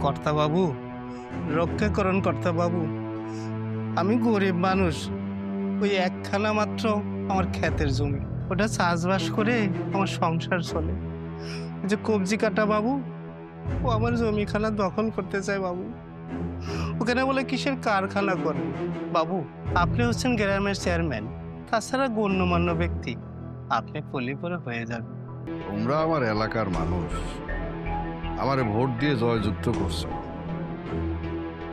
কর্তা বাবু রক্ষা কর্তা বাবু আমি গরিব মানুষ। ওই একখানা মাত্র আমার ক্ষেতের জমি। ওটা চাষবাস করে আমার সংসার চলে। যে কবজি কাটা বাবু, ও আমার জমিখানা দখল করতে চায় বাবু। ওখানে বলে কিসের কারখানা করে? বাবু, আপনি হচ্ছেন গ্রামের চেয়ারম্যান। তাছাড়া গণ্যমান্য ব্যক্তি। আপনি পলি করে হয়ে যাবেন। তোমরা আমার এলাকার মানুষ। আমারে ভোট দিয়ে জয়যুক্ত করছ।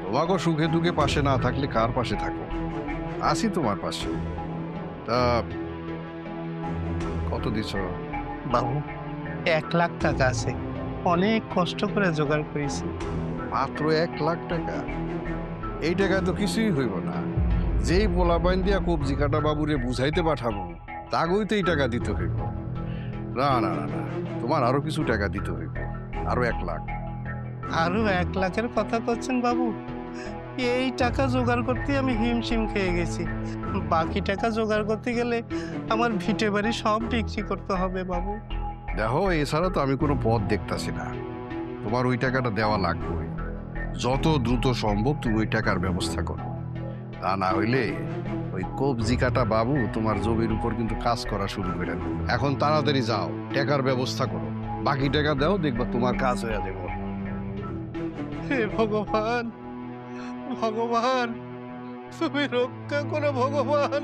তোমাকে সুখে দুঃখে পাশে না থাকলে কার পাশে থাকো আসি তোমার পাশে। তা কত দিছ বাবু এক লাখ টাকা আছে। অনেক কষ্ট করে জোগাড় করেছি। মাত্র এক লাখ টাকা? এই টাকা তো কিছুই হইব না। যেই পোলা বাইন দিয়া কবজি কাটা বাবুরে বুঝাইতে পাঠাবো তাগই তো এই টাকা দিতে হইব। না না না না তোমার আরও কিছু টাকা দিতে হইব। আরও এক লাখ। আরও এক লাখের কথা করছেন বাবু? এই টাকা জোগাড় করতে আমি হিমশিম খেয়ে গেছি। বাকি টাকা জোগাড় করতে গেলে আমার ভিটে বাড়ি সব বিক্রি করতে হবে বাবু। দেখো এছাড়া তো আমি কোনো পথ দেখতাছি না। তোমার ওই টাকাটা দেওয়া লাগবে। যত দ্রুত সম্ভব তুমি ওই টাকার ব্যবস্থা করো। তা না হইলে ওই কবজি কাটা বাবু তোমার জমির উপর কিন্তু কাজ করা শুরু করে। এখন তাড়াতাড়ি যাও টাকার ব্যবস্থা করো। বাকি টাকা দাও দেখবা তোমার কাজ হয়ে যাবে হে ভগবান ভগবান তুমি রক্ষা করো ভগবান